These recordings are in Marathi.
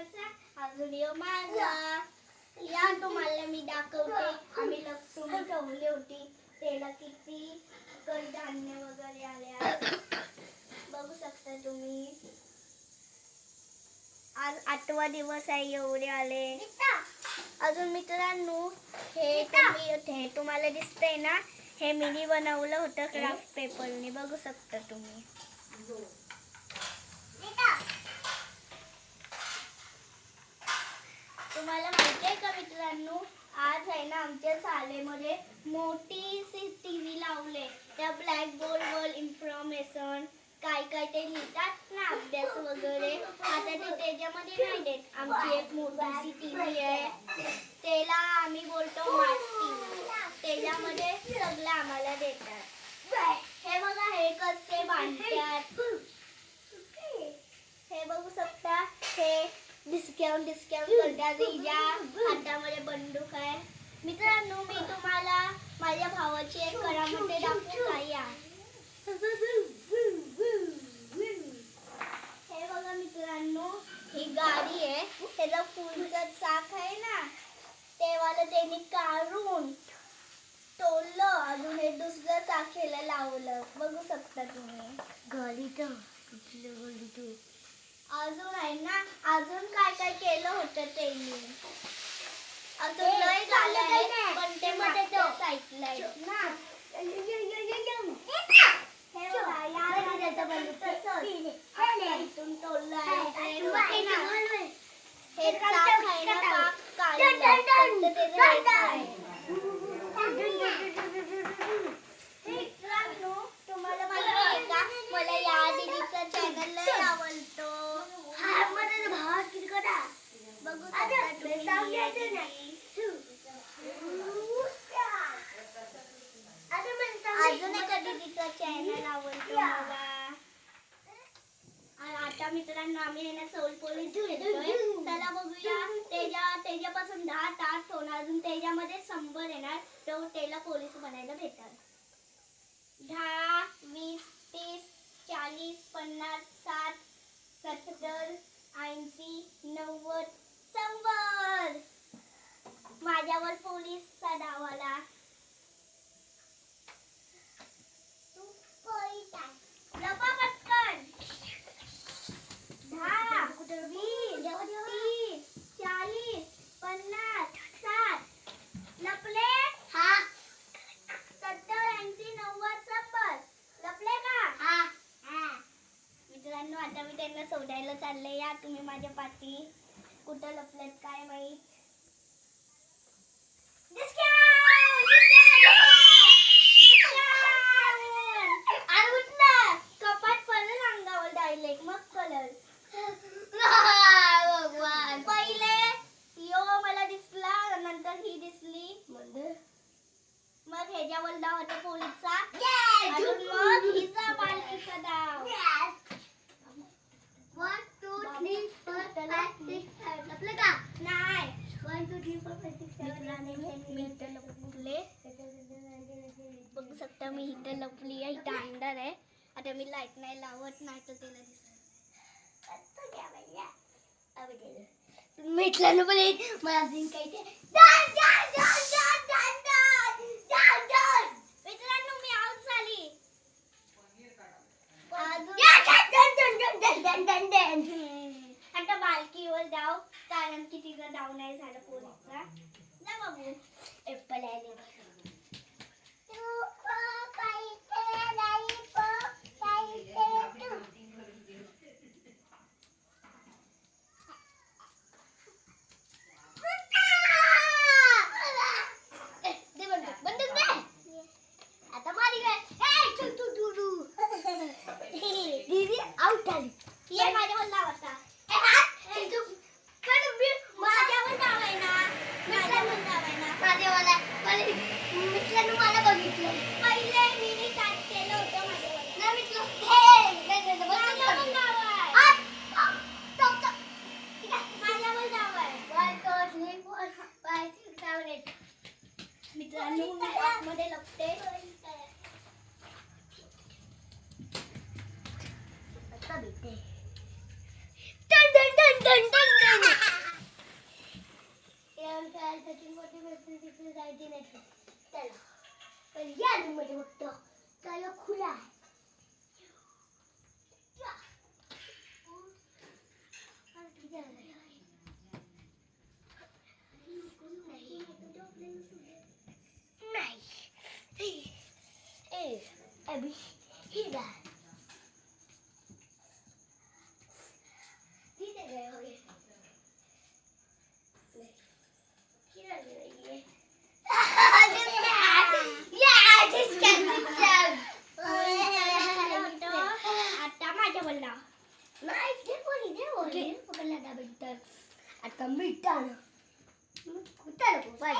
अजून यो माझा. या तुम्हाला मी दाखवते. आम्ही लक्ष्मी ठेवली होती. त्याला किती कडधान्य वगैरे आले बघू शकता तुम्ही. आज आठवा दिवस आहे एवढे आले. अजून मित्रांनो हे तुम्ही हे तुम्हाला दिसतंय ना? हे मिनी बनवलं होतं क्राफ्ट पेपरने बघू शकता तुम्ही. तुम्हाला माहिती आहे का मित्रांनो? आज आहे ना आमच्या शाळेमध्ये मोठी टी व्ही लावले. त्या ब्लॅक बोर्डवर इन्फॉर्मेशन काय काय ते लिहितात ना अभ्यास वगैरे. आता ते त्याच्यामध्ये नाही देत. आमची एक मोठीशी टी व्ही आहे. त्याला आम्ही बोलतो टी त्याच्यामध्ये सगळं आम्हाला देतात. हे बघा हे कसे बांधतात. हे बघू शकता हे डिस्काउंट डिस्काउंट करतात हिच्या हातामध्ये बंदूक आहे. मित्रांनो मी तुम्हाला माझ्या भावाची एक करामते दाखवू का या हे बघा मित्रांनो ही गाडी आहे. त्याचा फुलचा चाक आहे ना तेव्हाला त्यांनी काढून तोडलं अजून हे दुसरं चाकेला लावलं. बघू शकता तुम्ही. गाडी तर अजून आहे ना अजून काय काय केलं होतं त्यांनी? अजून लय झालं आहे. पण ते साईडला आहेत ना. हे बघा, या तसंच. इथून तोडलं आहे ते होते ना, हे चाक आहे ना पाक काढलं फक्त त्याचं हेच आहे. मित्रांनो तुम्हाला माहिती आहे का मला या दीदीचा चॅनल लय आवडतो बघू शकता तुम्ही. अजून एका दीदीचा चॅनल आवडतो मला आणि आता मित्रांनो आम्ही आहे ना सोल पोलीस घेतोय. चला बघूया. त्याच्या त्याच्यापासून दहा तास होणार. अजून त्याच्यामध्ये शंभर येणार. तो त्याला पोलीस बनायला भेटणार. दहा वीस तीस चाळीस पन्नास साठ सत्तर ऐंशी नव्वद संबर माझ्यावर पोलीसचा डाव आला लपा पटकन दहा वीस तीस चाळीस पन्नास साठ लपले सत्तर ऐंशी नव्वद शंभर लपले का मित्रांनो आता मी त्यांना सोडायला चालले या तुम्ही माझ्या पाठी कुठं लपलेत काय माहीत Discount! Discount! Discount! कपाट पडलं अंगावर डायरेक्ट मग कलर पहिले यो मला दिसला नंतर ही दिसली मग ह्याच्यावर डाव होता पोलीसचा अजून मग हिचा पालखीचा डाव नाही मी इथं लपले बघू शकता मी इथं लपली आहे इथं अंधार आहे आता मी लाइट नाही लावत नाही तर तिला दिसत मिटलं पण मला अजून काही ते मित्रांनो मी आऊट झाली आता बालकीवर जाऊ कारण की तिचा डाव नाही झालं पोलीसचा जा बघू एप्पल आले दे बंदूक बंदूक दे आता मारी काय ए तू तू तू तू दीदी आउट झाली ये माझ्यावर लाव आता. ए, हात! ए, तू- पण मी- माझ्यावर डाव आहे ना माझ्यावर डाव आहे ना माझ्यावाला मला बघितलं. पहिले मी स्टार्ट केलं होतं माझ्यावर नाही मिटलं हे नाही, नाही, पास्ता देते खुला नाही Ay,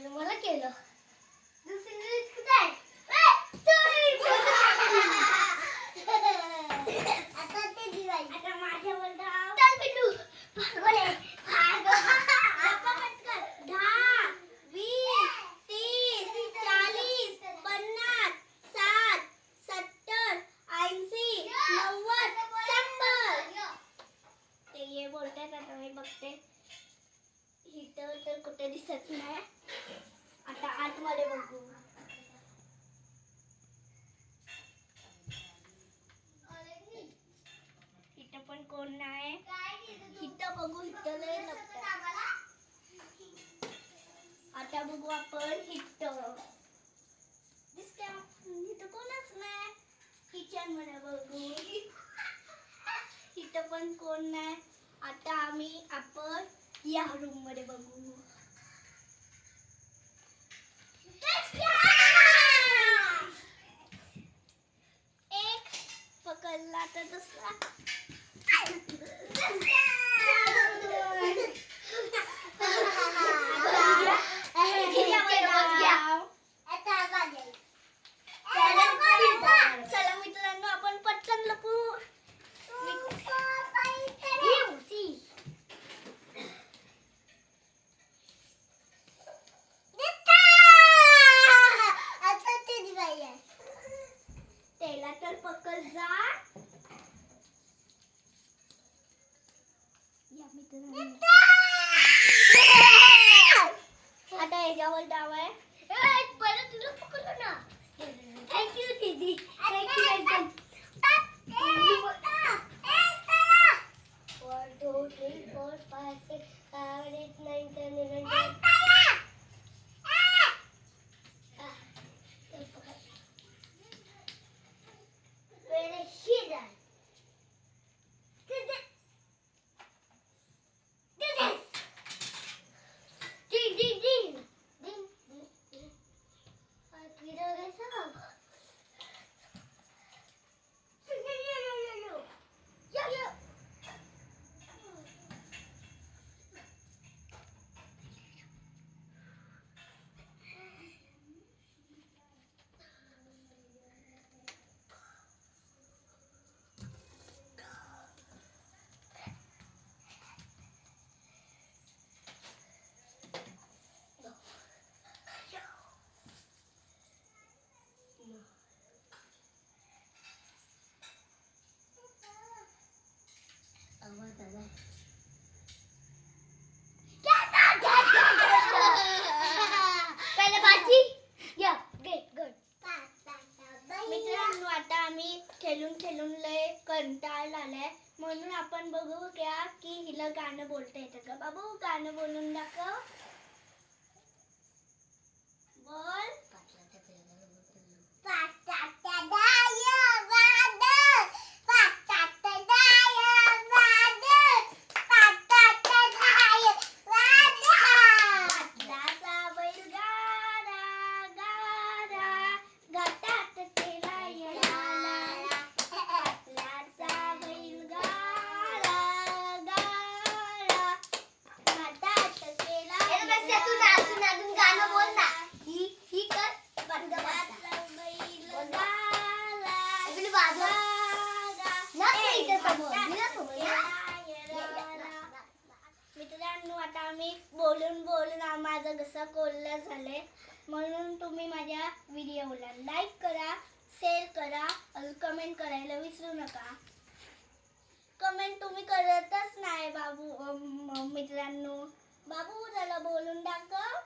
Terima kasih telah कोण आहे. इथं बघू इथं लय आता बघू आपण इथं. दिसते कोणच नाही. किचनमध्ये बघू. इथं पण कोण नाही. आता आम्ही आपण या रूममध्ये बघू. एक पकडला तर दुसरा. 你的 मित्रांनो आता आम्ही खेळून खेळून लय कंटाळ आलाय. म्हणून आपण बघू क्या की हिला गाणं बोलता येतं का? बाबू गाणं बोलून दाखव. बोल. पाच मी बोलून बोलून माझं घसा कोल्हा झालंय. म्हणून तुम्ही माझ्या व्हिडिओला लाईक करा शेअर करा कमेंट करायला विसरू नका. कमेंट तुम्ही करतच नाही बाबू मित्रांनो. बाबू त्याला बोलून दाखव.